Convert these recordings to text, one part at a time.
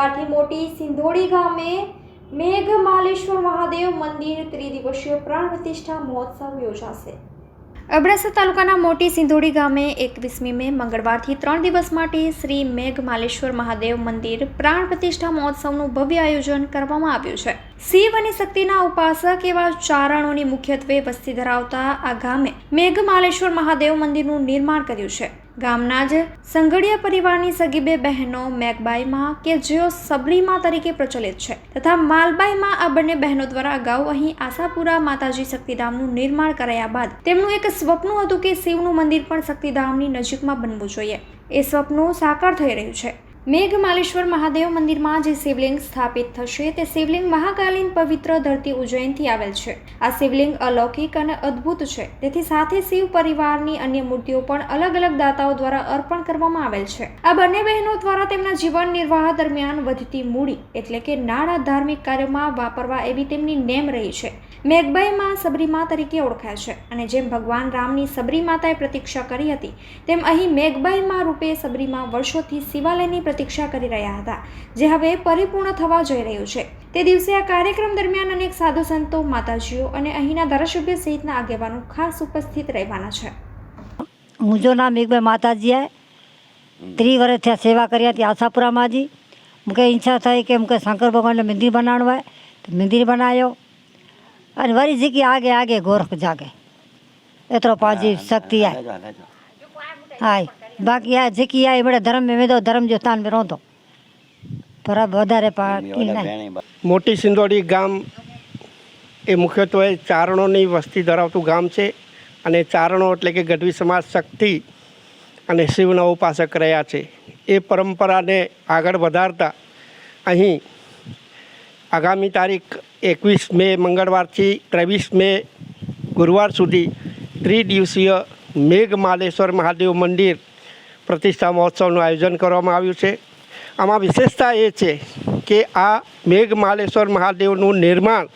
મંગળવારથી મોટી સિંધોડી ગામે મેઘમાલેશ્વર મહાદેવ મંદિર ત્રિદિવસીય પ્રાણ પ્રતિષ્ઠા મહોત્સવ યોજાશે. અબડાસા તાલુકાના મોટી સિંધોડી ગામે એકવીસમી મે મંગળવારથી ત્રણ દિવસ માટે શ્રી મેઘમાલેશ્વર મહાદેવ મંદિર પ્રાણ પ્રતિષ્ઠા મહોત્સવનું ભવ્ય આયોજન કરવામાં આવ્યું છે. શિવ અને શક્તિના ઉપાસક એવા ચારણોની મુખ્યત્વે વસ્તી ધરાવતા આ ગામે મેઘમાલેશ્વર મહાદેવ મંદિરનું નિર્માણ કર્યું છે. ગામના જ સંઘડિયા પરિવારની સગી બે બહેનો મેઘબાઈમાં કે જેઓ સબરીમાં તરીકે પ્રચલિત છે તથા માલબાઈમાં આ બંને બહેનો દ્વારા અગાઉ અહીં આશાપુરા માતાજી શક્તિધામનું નિર્માણ કરાયા બાદ તેમનું એક સ્વપ્ન હતું કે શિવનું મંદિર પણ શક્તિધામની નજીકમાં બનવું જોઈએ. એ સ્વપ્ન સાકાર થઈ રહ્યું છે. મેઘમાલેશ્વર મહાદેવ મંદિરમાં જે શિવલિંગ સ્થાપિત થશે તે શિવલિંગ મહાકાલીન પવિત્ર ધરતી ઉજ્જૈનથી આવેલ છે. આ શિવલિંગ અલૌકિક અને અદ્ભુત છે. તેથી સાથે શિવ પરિવારની અન્ય મૂર્તિઓ પણ અલગ અલગ દાતાઓ દ્વારા અર્પણ કરવામાં આવેલ છે. આ બંને બહેનો દ્વારા તેમના જીવન નિર્વાહ દરમિયાન વધતી મૂડી એટલે કે નાણાં ધાર્મિક કાર્યોમાં વાપરવા એવી તેમની નેમ રહી છે. મેઘબાઈમાં સબરીમા તરીકે ઓળખાય છે અને જેમ ભગવાન રામની સબરી માતાએ પ્રતીક્ષા કરી હતી, તેમ અહીં મેઘબાઈમાં રૂપે સબરીમા વર્ષોથી શિવાલયની પ્રતીક્ષા કરી રહ્યા હતા જે હવે પરિપૂર્ણ થવા જઈ રહ્યું છે. તે દિવસે આ કાર્યક્રમ દરમિયાન અનેક સાધુ સંતો માતાજીઓ અને અહીંના ધારાસભ્ય સહિતના આગેવાનો ખાસ ઉપસ્થિત રહેવાના છે. મુંજો નામ એકભાઈ માતાજીએ ત્રી વર્ષ થયા સેવા કર્યા હતી આશાપુરામાંજી મૂકે ઈચ્છા થઈ કે મૂકે શંકર ભગવાનને મંદિર બનાવવાનું હોય તો મંદિર બનાવ્યો અને વરી જીકી આગે આગે ગોરખ જાગે. એતરો પાજી શક્તિ આય. હાય. बाक़ी आहे जेकी आहे मिड़े धर्म में वेंदो धर्म जो स्थान में रहंदो पर વધારે પાકી નહીં મોટી સિંદોડી ગામ એ મુખ્યત્વે ચારણોની વસ્તી ધરાવતું ગામ છે અને ચારણો એટલે કે ગઢવી સમાજ શક્તિ અને શિવના ઉપાસક રહ્યા છે એ પરંપરાને આગળ વધારતા અહીં આગામી તારીખ એકવીસ મે મંગળવારથી ત્રેવીસ મે ગુરુવાર સુધી ત્રિદિવસીય મેઘમાલેશ્વર મહાદેવ મંદિર પ્રતિષ્ઠા મહોત્સવનું આયોજન કરવામાં આવ્યું છે. આમાં વિશેષતા એ છે કે આ મેઘમાલેશ્વર મહાદેવનું નિર્માણ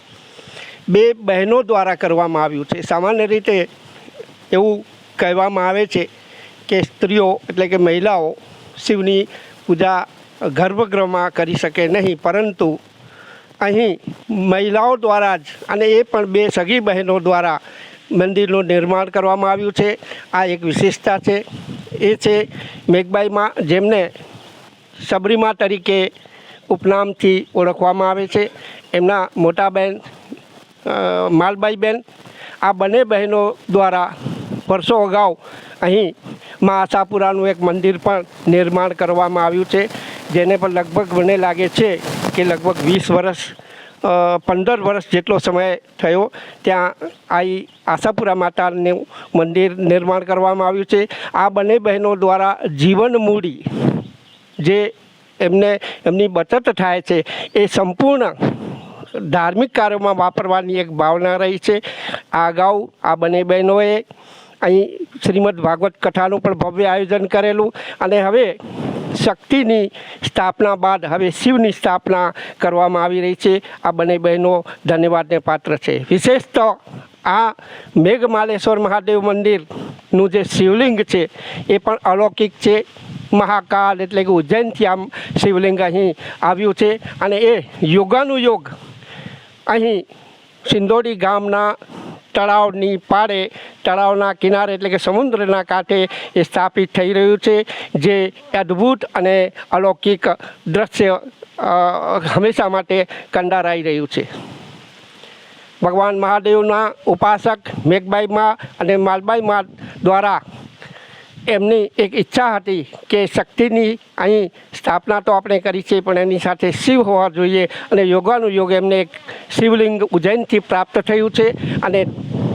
બે બહેનો દ્વારા કરવામાં આવ્યું છે. સામાન્ય રીતે એવું કહેવામાં આવે છે કે સ્ત્રીઓ એટલે કે મહિલાઓ શિવની પૂજા ગર્ભગૃહમાં કરી શકે નહીં, પરંતુ અહીં મહિલાઓ દ્વારા જ અને એ પણ બે સગી બહેનો દ્વારા મંદિરનું નિર્માણ કરવામાં આવ્યું છે. આ એક વિશેષતા છે. એ છે મેઘબાઈમાં જેમને સબરીમા તરીકે ઉપનામથી ઓળખવામાં આવે છે. એમના મોટા બહેન માલબાઈ બહેન આ બંને બહેનો દ્વારા વર્ષો અગાઉ અહીં મા આશાપુરાનું એક મંદિર પણ નિર્માણ કરવામાં આવ્યું છે. જેને પણ લગભગ મને લાગે છે કે લગભગ વીસ વર્ષ પંદર વર્ષ જેટલો સમય થયો, ત્યાં આઈ આશાપુરા માતાનું મંદિર નિર્માણ કરવામાં આવ્યું છે. આ બંને બહેનો દ્વારા જીવન મૂડી જે એમને, એમની બચત થાય છે, એ સંપૂર્ણ ધાર્મિક કાર્યોમાં વાપરવાની એક ભાવના રહી છે. આ અગાઉ આ બંને બહેનોએ અહીં શ્રીમદ ભાગવત કથાનું પણ ભવ્ય આયોજન કરેલું અને હવે શક્તિની સ્થાપના બાદ હવે શિવની સ્થાપના કરવામાં આવી રહી છે. આ બંને બહેનો ધન્યવાદને પાત્ર છે. વિશેષ તો આ મેઘમાલેશ્વર મહાદેવ મંદિરનું જે શિવલિંગ છે, એ પણ અલૌકિક છે. મહાકાલ એટલે કે ઉજ્જૈનથી આમ શિવલિંગ અહીં આવ્યું છે અને એ યોગાનુયોગ અહીં સિંદોડી ગામના તળાવની પાળે, તળાવના કિનારે એટલે કે સમુદ્રના કાંઠે એ સ્થાપિત થઈ રહ્યું છે, જે અદ્ભુત અને અલૌકિક દ્રશ્ય હંમેશા માટે કંડારાઈ રહ્યું છે. ભગવાન મહાદેવના ઉપાસક મેઘબાઈમાં અને માલબાઈમાં દ્વારા એમની એક ઈચ્છા હતી કે શક્તિની અહીં સ્થાપના તો આપણે કરી છે, પણ એની સાથે શિવ હોવા જોઈએ અને યોગાનુયોગ એમને એક શિવલિંગ ઉજ્જૈનથી પ્રાપ્ત થયું છે અને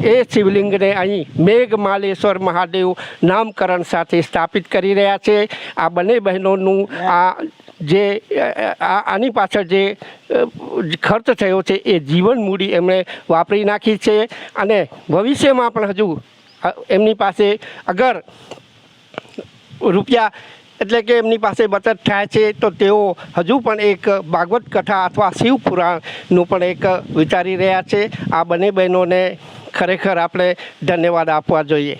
એ શિવલિંગને અહીં મેઘમાલેશ્વર મહાદેવ નામકરણ સાથે સ્થાપિત કરી રહ્યા છે. આ બંને બહેનોનું આ જે આની પાછળ જે ખર્ચ થયો છે એ જીવન મૂડી એમણે વાપરી નાખી છે. અને ભવિષ્યમાં પણ હજુ એમની પાસે અગર રૂપિયા એટલે કે એમની પાસે બચત થાય છે તો તેઓ હજુ પણ એક ભાગવત કથા અથવા શિવ પુરાણનું પણ એક વિચારી રહ્યા છે. આ બંને બહેનોને ખરેખર આપણે ધન્યવાદ આપવા જોઈએ.